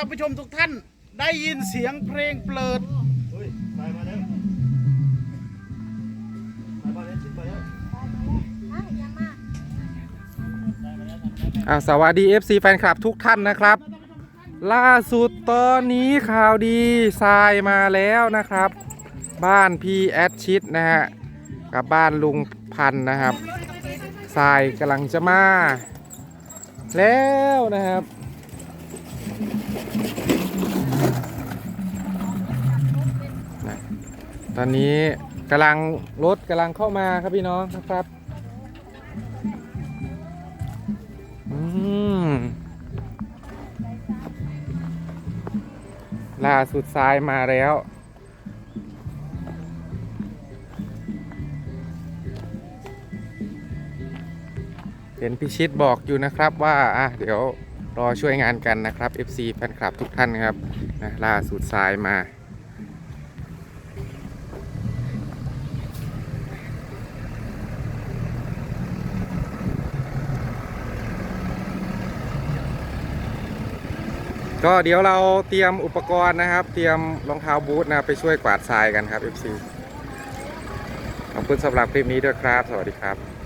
ท่านผู้ชมทุกท่านได้ยินเสียงเพลงเปิด เฮ้ยไปมาแล้วไปมาแล้วชิดไปแล้วอ่าสวัสดี FC แฟนคลับทุกท่านนะครับ ล่าสุดตอนนี้ข่าวดีทรายมาแล้วนะครับ บ้านพี่แอดชิดนะฮะกับบ้านลุงพันธุ์นะครับทรายกำลังจะมา แล้วนะครับ นะตอนนี้กำลังรถกำลังเข้ามาครับพี่น้องนะครับอืมล่าสุดซ้ายมาแล้วเห็นพิชิตบอกอยู่นะครับว่าอะเดี๋ยว รอช่วยงานกันนะครับ FC แฟนคลับทุกท่านครับนะล่าสุดซ้ายมา ก็เดี๋ยวเราเตรียมอุปกรณ์นะครับ เตรียมรองเท้าบูทนะไปช่วยกวาดทรายกันครับ FC ขอบคุณสำหรับคลิปนี้ด้วยครับ สวัสดีครับ